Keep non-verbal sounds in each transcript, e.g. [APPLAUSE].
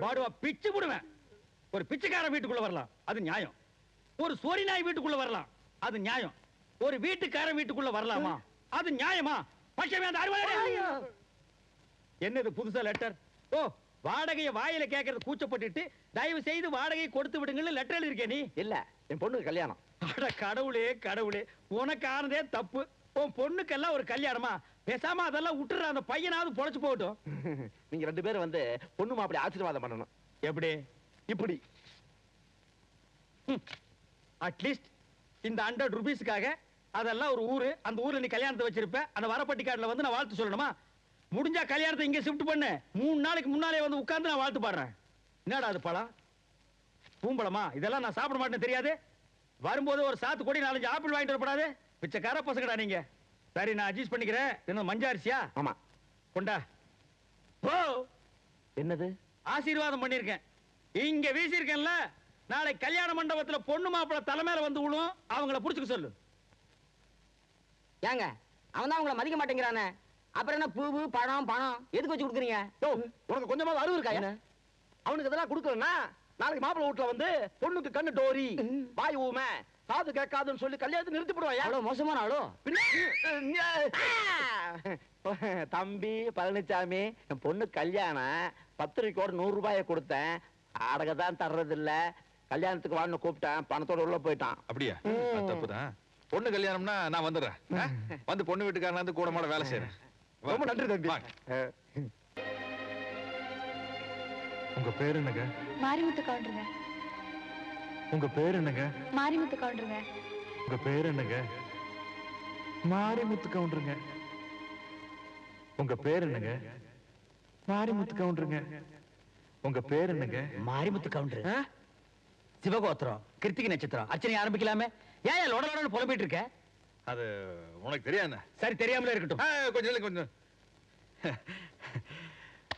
பாடுவா பிச்சு புடுவேன். ஒரு பிச்சைக்காரன் வீட்டுக்குள்ள வரலாம். அது நியாயம். ஒரு சோரி நாய் வீட்டுக்குள்ள வரலாம். அது நியாயம். ஒரு வீட்டுக்காரன் வீட்டுக்குள்ள வரலாமா? அது நியாயமா? பட்சமே அந்த என்னது புதுசா லெட்டர் ஓ வாடகைய வாயில கேக்குறது கூச்சப்பட்டுட்டு தயவு செய்து வாடகை கொடுத்து விடுங்கன்னு லெட்டர் எழுதிருக்கே நீ? இல்ல என் பொண்ணுக்கு கல்யாணம். அட கடவுளே கடவுளே. உனக்கு ஆனதே தப்பு. உன் பொண்ணுக்கெல்லாம் ஒரு கல்யாணமா? பேசாம அதெல்லாம் விட்டுற அந்த பையனாவது பொழைச்சு போகட்டும். [LAUGHS] நீங்க ரெண்டு பேரும் வந்து பொண்ணு மாப்பிளை ஆசீர்வாதம் பண்ணணும். எப்படி? இப்படி. அட்லீஸ்ட் இந்த ஹண்ட்ரட் ருபீஸ்க்காக அதெல்லாம் ஒரு ஊரு அந்த ஊர்ல நீ கல்யாணத்தை வச்சிருப்ப அந்த வரப்பட்டி கார்டுல வந்து நான் வாழ்த்து சொல்லணுமா? முடிஞ்சா கல்யாணத்தை இங்க ஷிஃப்ட் பண்ணு. மூணு நாளைக்கு முன்னாலே வந்து உட்கார்ந்து நான் வாழ்த்து பாடுறேன். என்னடா அது பழம்? பூம்பழமா? இதெல்லாம் நான் சாப்பிட மாட்டேன் தெரியாது. வரும்போது ஒரு சாத்து கொடி நாலஞ்சு ஆப்பிள் வாங்கிட்டு வரப்படாது. பிச்சைக்கார பசங்கடா நீங்க. சரி நான் அட்ஜஸ்ட் பண்ணிக்கிறேன். என்ன மஞ்சாரிசியா ஆமா. கொண்டா. ஓ என்னது? ஆசீர்வாதம் பண்ணிருக்கேன் இங்க வீசியிருக்கேன்ல. நாளை கல்யாண மண்டபத்துல பொண்ணு மாப்பிள தலைமையில வந்து விழும் அவங்கள புடிச்சுக்க சொல்லு. ஏங்க அவன் தான் உங்களை மதிக்க மாட்டேங்கிறானே. அப்புறம் என்ன பூவு பழம் பணம்? எதுக்கு வச்சு கொடுக்குறீங்க? யோ, உனக்கு கொஞ்சமாவது அறிவு இருக்கா என்ன? அவனுக்கு இதெல்லாம் கொடுக்கலன்னா நாளைக்கு மாப்பிள்ளை வீட்டுல வந்து பொண்ணுக்கு கண்ணு டோரி. வாய் ஊமை. காது கேட்காதுன்னு சொல்லி கல்யாணத்தை நிறுத்தி போடுவாயா? அவ்வளவு மோசமான ஆளோ? தம்பி பழனிசாமி என் பொண்ணு கல்யாணம் பத்திரிக்கையோட நூறு ரூபாயை கொடுத்தேன். அடக தான் தர்றது இல்ல கல்யாணத்துக்கு வான்னு கூப்பிட்டேன். பணத்தோட உள்ள போயிட்டான். அப்படியா? தப்புதான். பொண்ணு கல்யாணம்னா நான் வந்துடுறேன்? வந்து பொண்ணு வீட்டுக்காரன் வந்து கூட மாட வேலை செய்யறேன். ரொம்ப நன்றி தம்பி. உங்க பேர் என்னங்க? மாரிமுத்து கவுண்டருங்க. உங்க பேர் என்னங்க? மாரிமுத்து கவுண்டருங்க. உங்க பேர் என்னங்க? மாரிமுத்து கவுண்டருங்க. உங்க பேர் என்னங்க? மாரிமுத்து கவுண்டருங்க. உங்க பேர் என்னங்க? மாரிமுத்து கவுண்டர். சிவகோத்திரம் கிருத்திகை நட்சத்திரம். அர்ச்சனை ஆரம்பிக்கலாமே? ஏன் லொட லொடன்னு புலம்பிட்டு இருக்க? அது உனக்கு தெரியாது? சரி தெரியாமலே இருக்கட்டும். கொஞ்சம் கொஞ்சம்.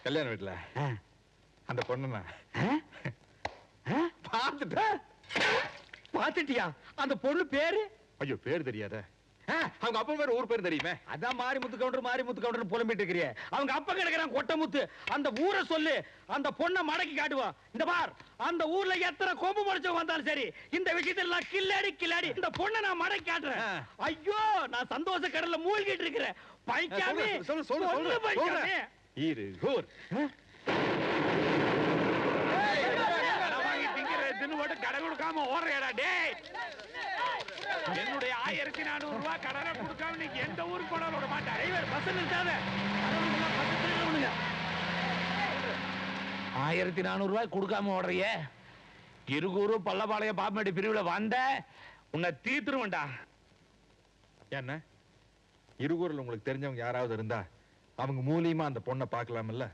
கல்யாண வீட்டுல அந்த பொண்ணு பார்த்துட்டேன். பாத்துட்டியா அந்த பொண்ணு பேரு? ஐயோ பேர் தெரியாத. அவங்க அப்பா பேர் ஊர் பேர் தெரியுமே? அதான் மாரிமுத்து கவுண்டர் மாரிமுத்து கவுண்டர் புலம்பிட்டு இருக்கிறிய. அவங்க அப்பா கிடக்குறான் கொட்டமுத்து அந்த ஊரை சொல்லு. அந்த பொண்ணை மடக்கி காட்டுவா. இந்த பார் அந்த ஊர்ல எத்தனை கொம்பு முடிச்சவங்க வந்தாலும் சரி இந்த விஷயத்துல நான் கில்லாடி கில்லாடி இந்த பொண்ணை நான் மடக்கி காட்டுறேன். ஐயோ நான் சந்தோஷ கடல்ல மூழ்கிட்டு இருக்கிறேன். பைக்காமி சொல்லு சொல்லு சொல்லு. இரு தின்னு போட்டு கடை கொடுக்காம ஓடுறேடா டேய். என்னுடைய ஆயிரத்தி நானூறு ரூபாய் கடனை கொடுக்காம நீங்க எந்த ஊருக்கு போனாலும் விட மாட்டேன். டிரைவர் பஸ் நிறுத்தாத. ஆயிரத்தி நானூறு ரூபாய் கொடுக்காம ஓடுறிய. இருகூரு பல்லபாளையம் பாப்பமேடு பிரிவுல வந்த உன்னை தீத்துருவேன்டா என்ன? இருகூரில் உங்களுக்கு தெரிஞ்சவங்க யாராவது இருந்தா அவங்க மூலியமா அந்த பொண்ணை பார்க்கலாம்ல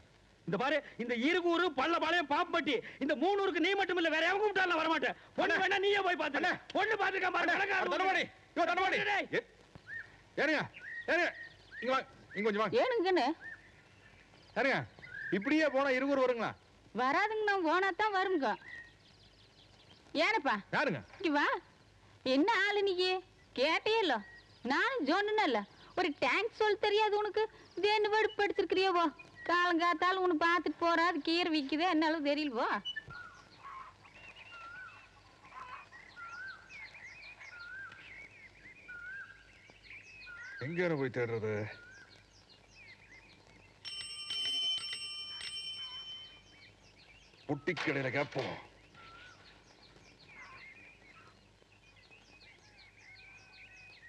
இந்த பாரு இந்த இருகூரு பல்லபாளையம் பாப்பட்டி இந்த மூணு ஊருக்கு நீ மட்டும் இல்ல வேற எவங்க கூப்பிட்டாலும் வர மாட்டேன் பொண்ணு வேணா நீயே போய் பாத்து பொண்ணு பாத்துக்க தனபாடி யோ இங்க இங்க கொஞ்சம் ஏனுங்கன்னு இப்படியே போனா இருகூர் வருங்களா? வராதுங்கண்ணா ஓனாத்தான் வருங்க. ஏனப்பா? யாருங்க? இங்க வா. என்ன ஆளு நீ கேட்டே இல்ல. நானும் சொன்னேன்ல ஒரு டேங்க் சொல் தெரியாது உனக்கு. இது என்ன வெடுப்படுத்திருக்கிறியவோ காலங்காத்தாலும் உன்னை பார்த்துட்டு போறா அது கீரை விக்குதே என்னாலும் தெரியலவோ எங்க போய் தேடுறது? புட்டி கடையில கேட்போம்.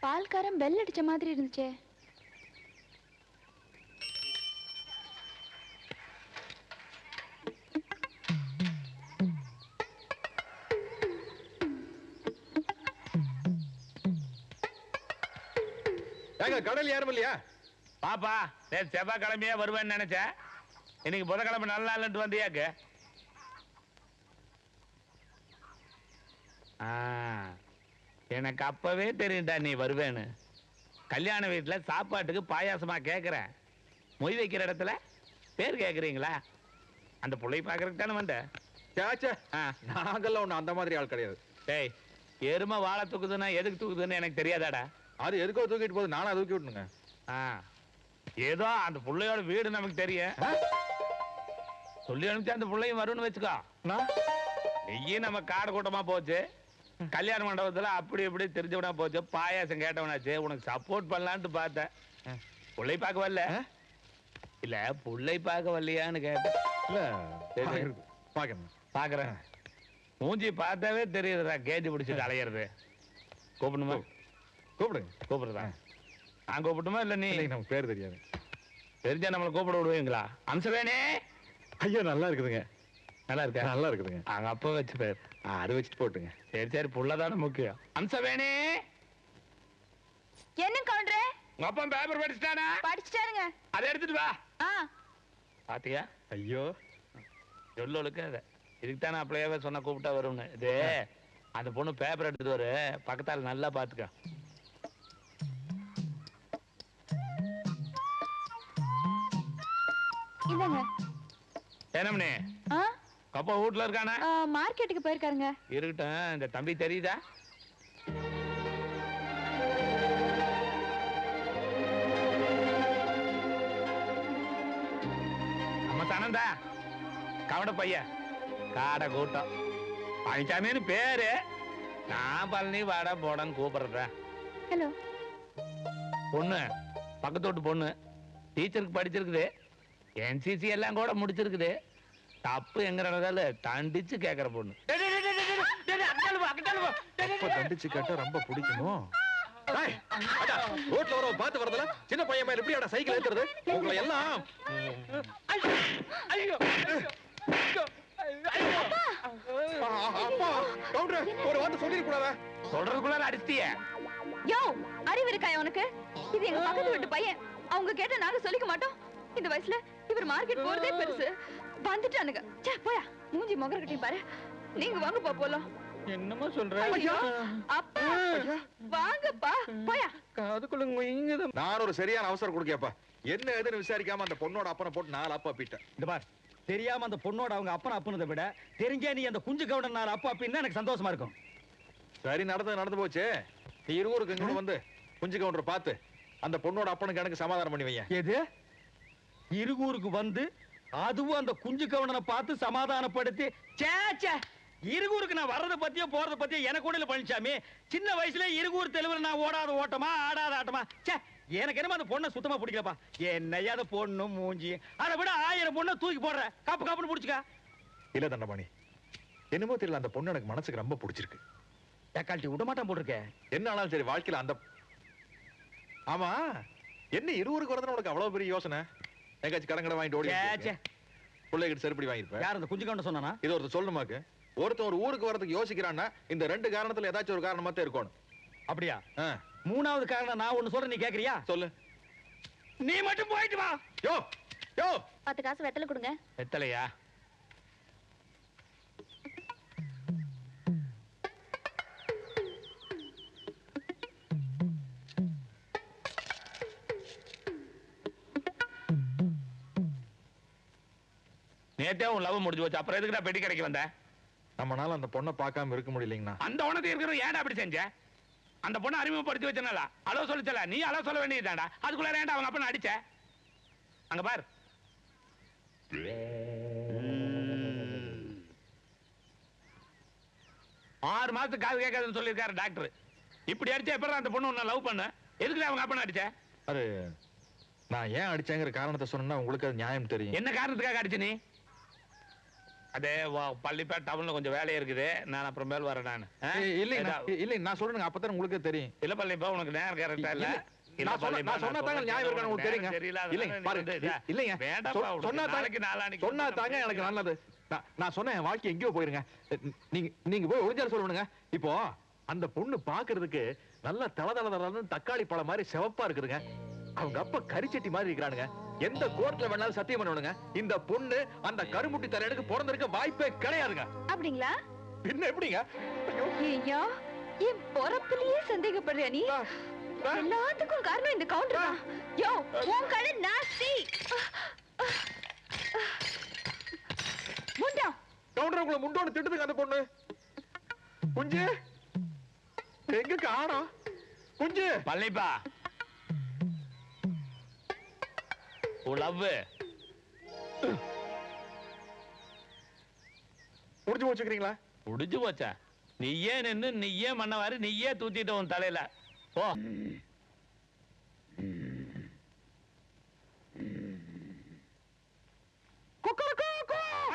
பால்காரன் பெல் அடிச்ச மாதிரி இருந்துச்சே. கடல் யாரும் இல்லையா? பாப்பா நேற்று செவ்வாய்க்கிழமையே வருவேன்னு நினைச்சேன். இன்னைக்கு புதன்கிழமை நல்லா இல்லைன்ட்டு வந்தியாக்கு. எனக்கு அப்பவே தெரியும்டா நீ வருவேன்னு. கல்யாண வீட்டுல சாப்பாட்டுக்கு பாயாசமா கேக்குறேன். மொய் வைக்கிற இடத்துல பேர் கேக்குறீங்களா? அந்த பிள்ளை பாக்குறதுக்கு தானே வந்த. சேச்சே ஆ. நாங்கெல்லாம் ஒண்ணு அந்த மாதிரி ஆள் கிடையாது. டேய் எருமை வாழை தூக்குதுன்னா எதுக்கு தூக்குதுன்னு எனக்கு தெரியாதாடா? அது எதுக்கோ தூக்கிட்டு போகுது நானும் தூக்கி விட்டுனுங்க ஏதோ அந்த புள்ளையோட வீடு நமக்கு தெரியும். சொல்லி அனுப்பிச்சு அந்த புள்ளையும் வரும்னு வச்சுக்கோ. நான் நெய்யும் நம்ம காடு கூட்டமா போச்சு. கல்யாண மண்டபத்துல அப்படி இப்படி தெரிஞ்சவனா போச்சு. பாயாசம் கேட்டவனாச்சு. உனக்கு சப்போர்ட் பண்ணலான்ட்டு பார்த்தேன். புள்ளை பார்க்க வரல. இல்ல புள்ளை பார்க்க வரலையான்னு கேட்டேன். இல்ல பாக்கணும் பாக்குறேன் மூஞ்சி பார்த்தாவே தெரியுதுடா கேஜி பிடிச்சிட்டு அலையிறது. கூப்பிடணுமா? கூப்பிடுங்க. கூப்பிடுறதா? நான் கூப்பிட்டுமா இல்ல நீ? நமக்கு பேர் தெரியாது. தெரிஞ்சா நம்மளை கூப்பிட விடுவீங்களா? அம்சவேணே. ஐயோ நல்லா இருக்குதுங்க. நல்லா இருக்கா? நல்லா இருக்குதுங்க. அங்க அப்பா வச்சு பேர். அது வச்சுட்டு போட்டுங்க. சரி சரி புள்ளதானே முக்கியம். அம்சவேணே. என்ன கவுண்டரே? உங்க அப்பா பேப்பர் படிச்சுட்டானா? படிச்சுட்டாருங்க. அதை எடுத்துட்டு வா. பாத்தியா? ஐயோ. சொல்லொழுக்க அதை. இதுக்கு தானே அப்படியே சொன்ன கூப்பிட்டா வரும்னு. இது அந்த பொண்ணு பேப்பர் எடுத்துட்டு வரு. பக்கத்தால நல்லா பாத்துக்க. இல்லங்க. ஆ? கப்பா வீட்டுல இருக்கானே? மார்க்கெட்டுக்கு போயிருக்காருங்க. இருக்கட்டும் இந்த தம்பி தெரியுதா? நம்ம தனந்தா கவட பையன் காடை கூட்டம். பழனிசாமின்னு பேரு. நான் பழனி வாடா போடன்னு கூப்பிடுறேன். ஹலோ. பொண்ணு பக்கத்து வீட்டு பொண்ணு டீச்சருக்கு படிச்சிருக்குது. என்சிசி எல்லாம் கூட முடிச்சிருக்குது. தப்பு எங்க நடந்தால தண்டிச்சு கேக்குற பொண்ணு. தண்டிச்சு கேட்டா ரொம்ப பிடிக்கணும் ரோட்ல வரவ பார்த்து வரதுல சின்ன பையன் மேல எப்படி சைக்கிள் ஏத்துறது? உங்களை எல்லாம் ஒரு வார்த்தை சொல்லிட கூடாதா? சொல்றதுக்குள்ள அடிச்சிட்டிய. யோ அறிவு இருக்கா உனக்கு? இது எங்க பக்கத்து வீட்டு பையன். அவங்க கேட்ட நாங்க சொல்லிக்க மாட்டோம். இந்த வயசுல இவர் மார்க்கெட் போறதே பெருசு. வந்துட்டானுங்க. ச்சே போயா. மூஞ்சி முகரக்கட்டையும் பாரு. நீங்க வாங்கப்பா போலாம். என்னமா சொல்ற? அப்பா வாங்கப்பா. போயா. நான் ஒரு சரியான அவசரம் கொடுக்கப்பா என்ன ஏதுன்னு விசாரிக்காம அந்த பொண்ணோட அப்பனை போட்டு நாலு அப்பா பீட்டேன் இந்த பார் தெரியாம அந்த பொண்ணோட அவங்க அப்பன் அப்புனதை விட தெரிஞ்சே நீ அந்த குஞ்சு கவுடன் நாள் அப்பா அப்படின்னு எனக்கு சந்தோஷமா இருக்கும். சரி நடந்து நடந்து போச்சு. நீ இருவருக்கு இங்க வந்து குஞ்சு கவுண்டர் பார்த்து அந்த பொண்ணோட அப்பனுக்கு எனக்கு சமாதானம் பண்ணி வையேன். எது? இருகூருக்கு வந்து அதுவும் அந்த குஞ்சு கவுண்டனை பார்த்து சமாதானப்படுத்தி சே சே இருகூருக்கு நான் வர்றத பத்தியோ போறத பத்தியோ எனக்கு கூட இல்ல பழனிசாமி சின்ன வயசுல இருகூர் தெலுங்குல நான் ஓடாத ஓட்டமா ஆடாத ஆட்டமா. சே எனக்கு என்னமோ அந்த பொண்ணை சுத்தமா பிடிக்கலப்பா. என்னையா அந்த பொண்ணு மூஞ்சி. அதை விட ஆயிரம் பொண்ணை தூக்கி போடுற. காப்பு காப்புன்னு பிடிச்சிக்க. இல்ல தண்டபாணி. என்னமோ தெரியல அந்த பொண்ணு எனக்கு மனசுக்கு ரொம்ப பிடிச்சிருக்கு. தக்காளி விட மாட்டான் போட்டிருக்கேன் என்ன ஆனாலும் சரி வாழ்க்கையில அந்த ஆமா என்ன இருவருக்கு வரதுன்னு உனக்கு அவ்வளவு பெரிய யோசனை? எங்காச்சும் கடன் கடன் வாங்கிட்டு ஓடி பிள்ளைகிட்ட செருப்படி வாங்கிருப்பேன் யார் அந்த குஞ்சு கவுண்டன் சொன்னானா? இது ஒருத்தர் சொல்லணுமாக்கு ஒருத்தன் ஒரு ஊருக்கு வரதுக்கு யோசிக்கிறான்னா இந்த ரெண்டு காரணத்துல ஏதாச்சும் ஒரு காரணமா தான் இருக்கணும். அப்படியா? மூணாவது காரணம் நான் ஒண்ணு சொல்றேன் நீ கேக்குறியா? சொல்லு. நீ மட்டும் போயிட்டு வா. யோ யோ. பத்து காசு வெத்தலை கொடுங்க. எத்தலையா நேத்தே உன் லவ் முடிஞ்சு போச்சு. அப்புறம் எதுக்குடா பெட்டி கடைக்கு வந்த? நம்மனால அந்த பொண்ணை பார்க்காம இருக்க முடியலைங்கண்ணா. அந்த உனக்கு இருக்கிற ஏன்டா அப்படி செஞ்ச? அந்த பொண்ணை அறிமுகப்படுத்தி வச்சனால. அலோ சொல்லிச்சல. நீ அலோ சொல்ல வேண்டியதுதான்டா. அதுக்குள்ள ஏன்டா அவங்க அப்பனை அடிச்ச? அங்க பார். ஆறு மாசத்துக்கு காது கேட்காதுன்னு சொல்லியிருக்காரு டாக்டர். இப்படி அடிச்சா எப்படி அந்த பொண்ணு உன்னை லவ் பண்ண? எதுக்குடா அவங்க அப்பனை அடிச்ச? அது நான் ஏன் அடிச்சேங்கிற காரணத்தை சொன்னா உங்களுக்கு அது நியாயம் தெரியும். என்ன காரணத்துக்காக அடிச்ச நீ? அதே வா- பள்ளிப்பேட் டவுன்ல கொஞ்சம் வேலை இருக்குது. நான் அப்புறம் மேல் வரேன் நான். இல்லைங்கண்ணா இல்லைங்க நான் சொல்றேங்க அப்பதான் உங்களுக்கு தெரியும். இல்ல பள்ளிப்பா உனக்கு நேரம் கரெக்டா இல்ல? இல்ல, எனக்கு நல்லது. நான்- சொன்னேன் வாழ்க்கை எங்கேயோ போயிருங்க. நீங்க நீங்க போய் ஒளிஞ்சால சொல்லுங்க இப்போ அந்த பொண்ணு பாக்குறதுக்கு நல்ல தலன்னு தக்காளி பழம் மாதிரி சிவப்பா இருக்குதுங்க. அவங்க அப்பா கரிச்சட்டி மாதிரி இருக்கிறானுங்க. எந்த கோர்ட்ல வேணாலும் சத்தியம் பண்ணுவானுங்க இந்த பொண்ணு அந்த கருமுட்டி தலையனுக்கு பிறந்திருக்க வாய்ப்பே கிடையாதுங்க. அப்படிங்களா? பின்ன எப்படிங்க? ஐயோ, என் பொறப்புலயே சந்தேகப்படுறியா நீ. எல்லாத்துக்கும் காரணம் இந்த கவுண்டர் தான். யோ உன் கடை நாஸ்தி முண்டா. கவுண்டர் உங்களை முண்டோட திட்டுதுங்க அந்த பொண்ணு. குஞ்சு. எங்க காணோம் குஞ்சு. பழனிப்பா. லவ் முடிஞ்சு வச்சுக்கிறீங்களா முடிஞ்சு போச்சா? நீயே நின்னு நீயே மண்ணவாரு நீயே தூத்திட்ட உன் தலையில. போ.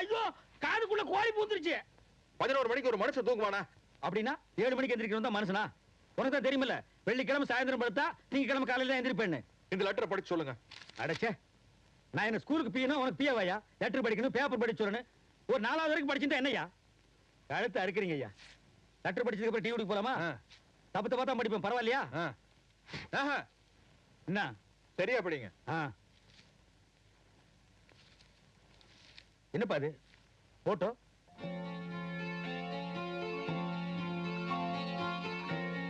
ஐயோ காதுக்குள்ள கோழி பூத்துருச்சு பதினோரு மணிக்கு ஒரு மனுஷன் தூங்குவானா? அப்படின்னா ஏழு மணிக்கு எந்திரிக்கணும் தான் மனுஷனா? உனக்கு தான் தெரியுமில்ல வெள்ளிக்கிழமை சாயந்தரம் படுத்தா நீங்க கிழமை காலையில எந்திரிப்பேன்னு. இந்த லெட்டரை படிச்சு சொல்லுங்க. அடைச்சே. நான் என்ன ஸ்கூலுக்கு பியனா உனக்கு பியவாயா லெட்டர் படிக்கணும் பேப்பர் படிச்சு சொல்லணும். ஒரு நாலாவது வரைக்கும் படிச்சிருந்தா என்னய்யா? கழுத்து அறுக்கிறீங்க ஐயா. லெட்டர் படிச்சதுக்கு அப்புறம் டிவிக்கு போலாமா? தப்பு தப்பா தான் படிப்பேன் பரவாயில்லையா? என்ன? சரியா படிங்க என்னப்பா அது போட்டோ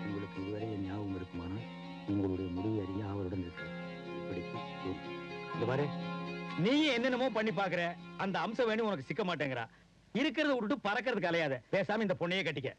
உங்களுக்கு இதுவரை என் ஞாபகம் இருக்குமானா உங்களுடைய முடிவு அறிய அவருடன் இருக்கு. இப்படிக்கு இந்த பாரு. நீ என்னென்னமோ பண்ணி பாக்குற அந்த அம்சம் வேணும் உனக்கு சிக்க மாட்டேங்கிறா. இருக்கிறத விட்டுட்டு பறக்கிறது கலையாத பேசாம இந்த பொண்ணையே கட்டிக்க.